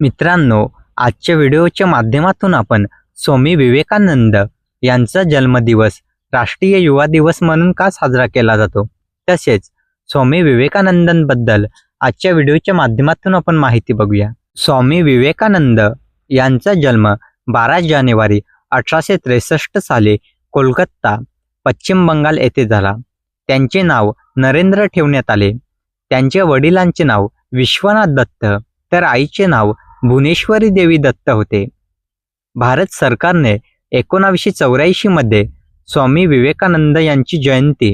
मित्रांनो आजच्या व्हिडिओच्या माध्यमातून आपण स्वामी विवेकानंद यांचा जन्मदिवस राष्ट्रीय युवा दिवस म्हणून का साजरा केला जातो? तसेच स्वामी विवेकानंदांबद्दल आजच्या व्हिडिओच्या माध्यमातून आपण माहिती बघूया. स्वामी विवेकानंद यांचा जन्म बारा जानेवारी अठराशे त्रेसष्ट साली कोलकाता पश्चिम बंगाल येथे झाला. त्यांचे नाव नरेंद्र ठेवण्यात आले. त्यांच्या वडिलांचे नाव विश्वनाथ दत्त तर आईचे नाव भुवनेश्वरी देवी दत्त होते. भारत सरकारने एकोणावीसशे चौऱ्याऐंशीमध्ये स्वामी विवेकानंद यांची जयंती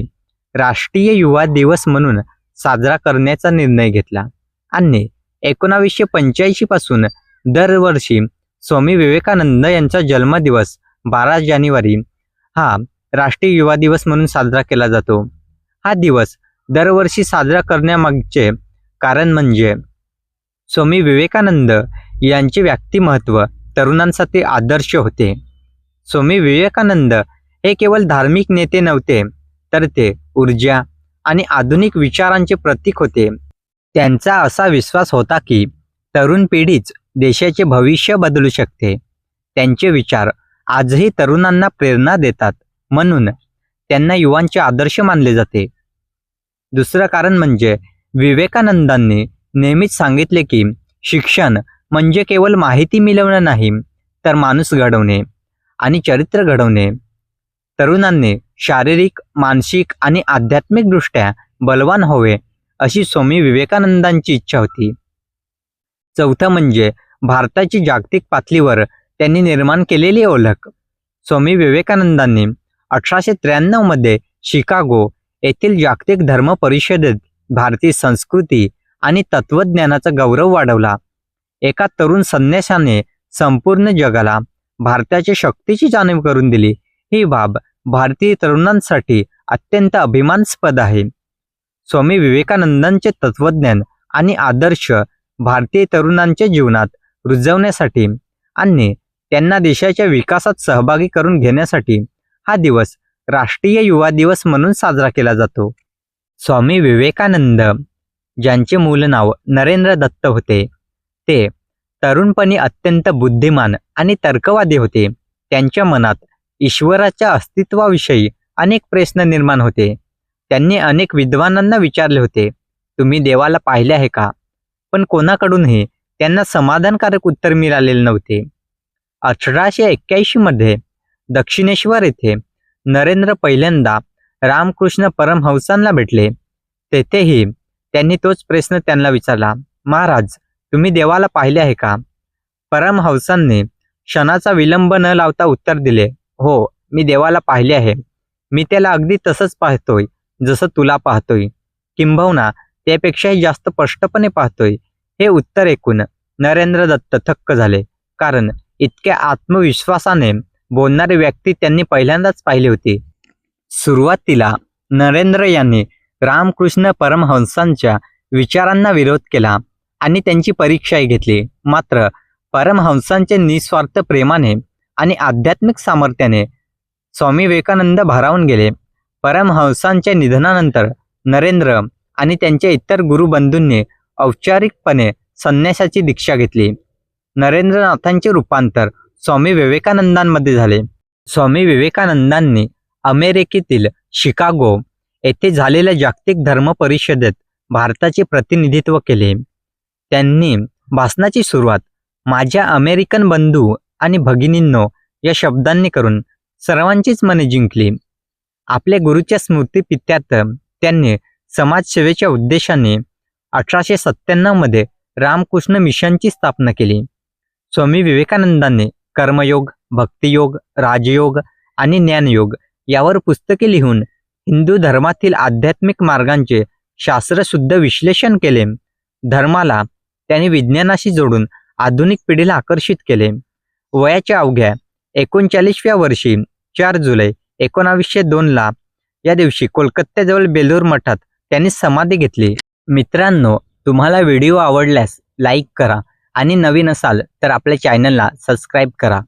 राष्ट्रीय युवा दिवस म्हणून साजरा करण्याचा निर्णय घेतला आणि एकोणावीसशे पंच्याऐंशीपासून दरवर्षी स्वामी विवेकानंद यांचा जन्मदिवस बारा जानेवारी हा राष्ट्रीय युवा दिवस म्हणून साजरा केला जातो. हा दिवस दरवर्षी साजरा करण्यामागचे कारण म्हणजे स्वामी विवेकानंद यांचे व्यक्तिमत्व तरुणांसाठी आदर्श होते. स्वामी विवेकानंद हे केवळ धार्मिक नेते नव्हते तर ते ऊर्जा आणि आधुनिक विचारांचे प्रतीक होते. त्यांचा असा विश्वास होता की तरुण पिढीच देशाचे भविष्य बदलू शकते. त्यांचे विचार आजही तरुणांना प्रेरणा देतात म्हणून त्यांना युवांचे आदर्श मानले जाते. दुसरं कारण म्हणजे विवेकानंदांनी नेहमीच सांगितले की शिक्षण म्हणजे केवळ माहिती मिळवणं नाही तर माणूस घडवणे आणि चरित्र घडवणे. तरुणांनी शारीरिक मानसिक आणि आध्यात्मिकदृष्ट्या बलवान होवे अशी स्वामी विवेकानंदांची इच्छा होती. चौथं म्हणजे भारताची जागतिक पातळीवर त्यांनी निर्माण केलेली ओळख. स्वामी विवेकानंदांनी अठराशे त्र्याण्णवमध्ये शिकागो येथील जागतिक धर्म परिषदेत भारतीय संस्कृती आणि तत्वज्ञानाचा गौरव वाढवला. एका तरुण संन्यासाने संपूर्ण जगाला भारताच्या शक्तीची जाणीव करून दिली. ही बाब भारतीय तरुणांसाठी अत्यंत अभिमानास्पद आहे. स्वामी विवेकानंदांचे तत्वज्ञान आणि आदर्श भारतीय तरुणांच्या जीवनात रुजवण्यासाठी आणि त्यांना देशाच्या विकासात सहभागी करून घेण्यासाठी हा दिवस राष्ट्रीय युवा दिवस म्हणून साजरा केला जातो. स्वामी विवेकानंद ज्यांचे मूळ नाव नरेंद्र दत्त होते ते तरुणपणी अत्यंत बुद्धिमान आणि तर्कवादी होते. त्यांच्या मनात ईश्वराच्या अस्तित्वाविषयी अनेक प्रश्न निर्माण होते. त्यांनी अनेक विद्वानांना विचारले होते तुम्ही देवाला पाहिले आहे का? पण कोणाकडूनही त्यांना समाधानकारक उत्तर मिळालेले नव्हते. अठराशे एक्क्याऐंशी मध्ये दक्षिणेश्वर येथे नरेंद्र पहिल्यांदा रामकृष्ण परमहंसांना भेटले. तेथेही त्यांनी तोच प्रश्न त्यांना विचारला महाराज तुम्ही देवाला पाहिले आहे का? परमहंसांनी क्षणाचा विलंब न लावता उत्तर दिले हो मी देवाला पाहिले आहे. मी त्याला अगदी तसंच पाहतोय जसं तुला पाहतोय. किंबहुना त्यापेक्षाही जास्त स्पष्टपणे पाहतोय. हे उत्तर ऐकून नरेंद्र दत्त थक्क झाले कारण इतक्या आत्मविश्वासाने बोलणारी व्यक्ती त्यांनी पहिल्यांदाच पाहिली होती. सुरुवातीला नरेंद्र यांनी रामकृष्ण परमहंसांच्या विचारांना विरोध केला. आणि त्यांची परीक्षाही घेतली. मात्र परमहंसांचे निस्वार्थ प्रेमाने आणि आध्यात्मिक सामर्थ्याने स्वामी विवेकानंद भारावून गेले. परमहंसांच्या निधनानंतर नरेंद्र आणि त्यांच्या इतर गुरुबंधूंनी औपचारिकपणे संन्यासाची दीक्षा घेतली. नरेंद्रनाथांचे रूपांतर स्वामी विवेकानंदांमध्ये झाले. स्वामी विवेकानंदांनी अमेरिकेतील शिकागो येथे झालेल्या जागतिक धर्म परिषदेत भारताचे प्रतिनिधित्व केले. त्यांनी भाषणाची सुरुवात माझ्या अमेरिकन बंधू आणि भगिनींनो या शब्दांनी करून सर्वांचीच मने जिंकली. आपल्या गुरुच्या स्मृतीपित्यार्थ त्यांनी समाजसेवेच्या उद्देशाने अठराशे सत्त्याण्णवमध्ये रामकृष्ण मिशनची स्थापना केली. स्वामी विवेकानंदांनी कर्मयोग भक्तियोग राजयोग आणि ज्ञानयोग यावर पुस्तके लिहून हिंदू धर्मातील आध्यात्मिक मार्गांचे शास्त्रशुद्ध विश्लेषण केले. धर्माला त्यांनी विज्ञानाशी जोडून आधुनिक पिढीला आकर्षित केले. वयाच्या अवघ्या एकोणचाळीसव्या वर्षी चार जुलै एकोणावीसशे दोनला या दिवशी कोलकात्याजवळ बेलूर मठात त्यांनी समाधी घेतली. मित्रांनो तुम्हाला व्हिडिओ आवडल्यास लाईक करा आणि नवीन असाल तर आपल्या चॅनलला सबस्क्राईब करा.